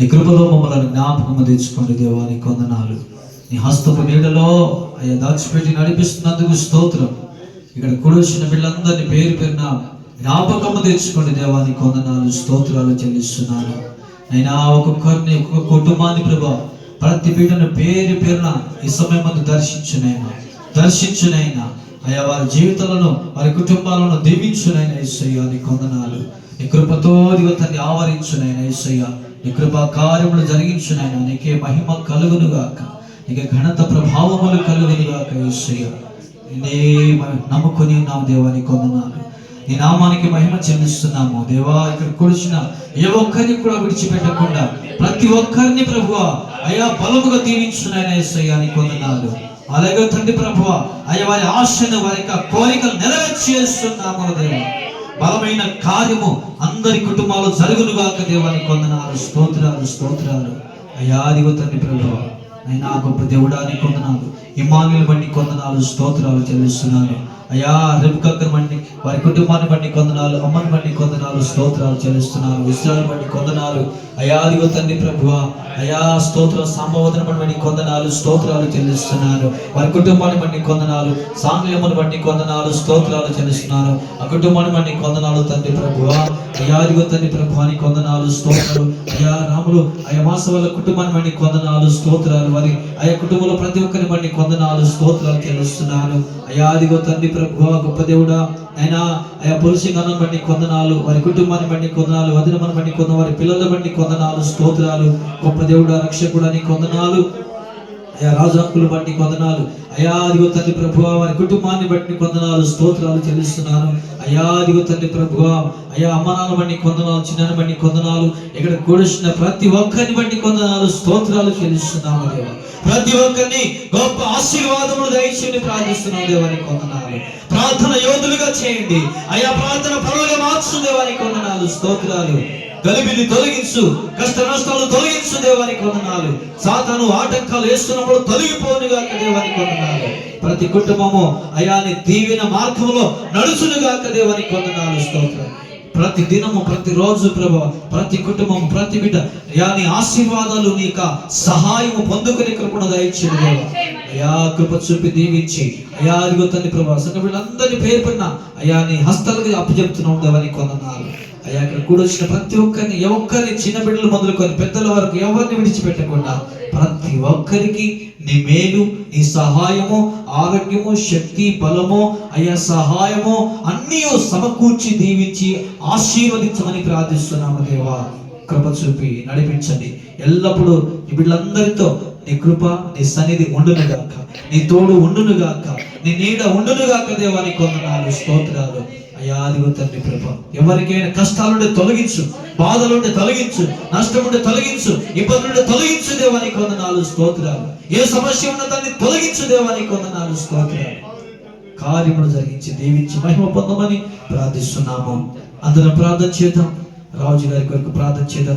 నీ కృపలో మమ్మల్ని జ్ఞాపకం తెచ్చుకోండి దేవాని కొందనాలు. నీ హస్తపు నీడలో అయ్యా దాచిపెట్టి నడిపిస్తున్నందుకు స్తోత్రం. ఇక్కడ కూడొచ్చిన బిళ్ళందరినీ పేరు పెరిన జ్ఞాపకము తెచ్చుకోండి దేవాని కొందనాలు. స్తోత్రాలు చెల్లిస్తున్నాను. అయినా ఒక్కొక్కరిని ఒక్కొక్క కుటుంబాన్ని ప్రభా ప్రతి పీటను పేరు పేరున ఈ సమయం ముందు దర్శించునైనా దర్శించునైనా. అయ్యా వారి జీవితాలను వారి కుటుంబాలను దీవించునైనా ఇసయ్యా నీ కొందనాలు. నీ కృపతో దిగతని ఆవరించునైనా ఇసయ్యా నీ కృపా కార్యములు జరిగించునైనా నీకే మహిమ కలుగును గాక. నీకే ఘనత ప్రభావములు కలుగును గాక ఇස්සయ్యా నే నమ్ముకొని ఉన్నాము దేవాన్ని నీ కొందనాలు నీ నామానికి మహిమ చెల్లిస్తున్నాము. దేవా ఇక్కడ కూర్చున్న ఏ ఒక్కరిని కూడా విడిచిపెట్టకుండా ప్రతి ఒక్కరిని ప్రభువ అయా బలముగా దీవించున్నాయన యేసయ్యా నీ కొందనాలు అలాగే తండ్రి ప్రభువ అయ్యా వారి ఆశను వారి యొక్క కోరికలు నెరవేర్చేస్తున్నాము దేవా. బలమైన కార్యము అందరి కుటుంబాలు జరుగునుగాక దేవాని కొందనాలు స్తోత్రాలు స్తోత్రాలు. అయ్యా అదిగో తండ్రి ప్రభువ అయినా గొప్ప దేవుడాని కొందనాలు ఇమానుల బట్టి కొందనాలు స్తోత్రాలు చెల్లిస్తున్నాను. అయ్యా రెబుకక్కను బట్టి వారి కుటుంబాన్ని బట్టి కొందనాలు అమ్మని బట్టి కొందనాలు స్తోత్రాలు చెల్లిస్తున్నాను. విశ్రాలు బట్టి కొందనాలు అయ్యా అదిగో తండ్రి ప్రభువ అయా స్తోత్ర సంభవతను బట్టి కొందనాలు స్తోత్రాలు చెల్లిస్తున్నాను. వారి కుటుంబాన్ని బట్టి కొందనాలు సాంగ్యమును బట్టి కొందనాలు స్తోత్రాలు చెల్లిస్తున్నాను. ఆ కుటుంబాన్ని బట్టి కొందనాలు తండ్రి ప్రభువ అయ్యా అదిగో తండ్రి ప్రభువాని కొందనాలు స్తోత్రాలు. అయా రాములు అయా మాస వాళ్ళ కుటుంబాన్ని బట్టి కొందనాలు స్తోత్రాలు. వారి ఆయా కుటుంబంలో ప్రతి ఒక్కరిని బట్టి వందనాలు స్తోత్రాలు తెలుస్తున్నాను అయ్యా అదిగో తండ్రి ప్రభు గొప్ప దేవుడా. అయినా అయా పురుషి గణం బట్టి కొందనాలు వారి కుటుంబాన్ని బట్టి కొందనాలు వదినమని బట్టి కొంద వారి పిల్లల బట్టి కొందనాలు స్తోత్రాలు. గొప్ప దేవుడా రక్షకుడని కొందనాలు. అయా రాజాంకులు బట్టి కొందనాలు. అయా అదిగో తండ్రి ప్రభువ వారి కుటుంబాన్ని బట్టి కొందనాలు స్తోత్రాలు చెల్లిస్తున్నాను. అయా అదిగో తండ్రి ప్రభువ అయా అమ్మనాన్న బట్టి కొందనాలు చిన్న బట్టి కొందనాలు ఇక్కడ కూడిసిన ప్రతి ఒక్కరిని బట్టి కొందనాలు స్తోత్రాలు చెల్లిస్తున్నాము దేవా ప్రతి ఒక్కరిని గొప్ప ఆశీర్వాదములు దయచేయండి ప్రార్థిస్తున్నాం దేవాని కొందనాలు. ప్రార్థన యోధులుగా చేయండి. అయా ప్రార్థన పనులుగా మార్చు కొందనాలు స్తోత్రాలు. గలిబిని తొలగించు కష్ట నష్టాలు తొలగించు దేవానికి కొందనాలు సాతాను ఆటంకాలు వేస్తున్నప్పుడు తొలగిపోనుగాక దేవాని కొందనాలు ప్రతి కుటుంబము అయాని దీవెన మార్గంలో నడుచునుగాక దేవాని కొందనాలు స్తోత్రం. ప్రతి దినము ప్రతి రోజు ప్రభు ప్రతి కుటుంబం ప్రతి బిడ్డ యాని ఆశీర్వాదాలు నీక సహాయము పొందుకుని కృపణ దయచేది దేవా అయా కృప చూపి దీవించి అయా అదిగో ప్రభా సంఘ వీళ్ళందరినీ పేరు పడిన అయా నీ హస్తాలుగా అప్పచెప్తున్నాం దేవాని కొందనాలు అయ్యా ఇక్కడ కూడొచ్చిన ప్రతి ఒక్కరిని ఒక్కరిని చిన్న బిడ్డలు మొదలుకొని పెద్దల వరకు ఎవరిని విడిచిపెట్టకుండా ప్రతి ఒక్కరికి నీ మేలు నీ సహాయము ఆరోగ్యము శక్తి బలము అయ్యా సహాయము అన్నీ సమకూర్చి దీవించి ఆశీర్వదించమని ప్రార్థిస్తున్నాము దేవా. కృప చూపి నడిపించండి. ఎల్లప్పుడూ ఈ బిడ్డలందరితో నీ కృప నీ సన్నిధి ఉండునుగాక నీ తోడు ఉండునుగాక నీ నీడ ఉండునుగాక దేవానికి కొందనాలు స్తోత్రాలు. అయ్యా అదిగో తండ్రి ప్రభ. ఎవరికైనా కష్టాలుంటే తొలగించు బాధలుంటే తొలగించు నష్టముంటే తొలగించు ఇబ్బందులుంటే తొలగించు దేవాని నాలుగు స్తోత్రాలు. ఏ సమస్య ఉన్న దాన్ని తొలగించు దేవాని నాలుగు స్తోత్రాలు. కార్యములు జరిగించి దీవించి మహిమ పొందమని ప్రార్థిస్తున్నాము. అందరం ప్రార్థన చేద్దాం. రాజు గారి కొరకు ప్రార్థన చేద్దాం.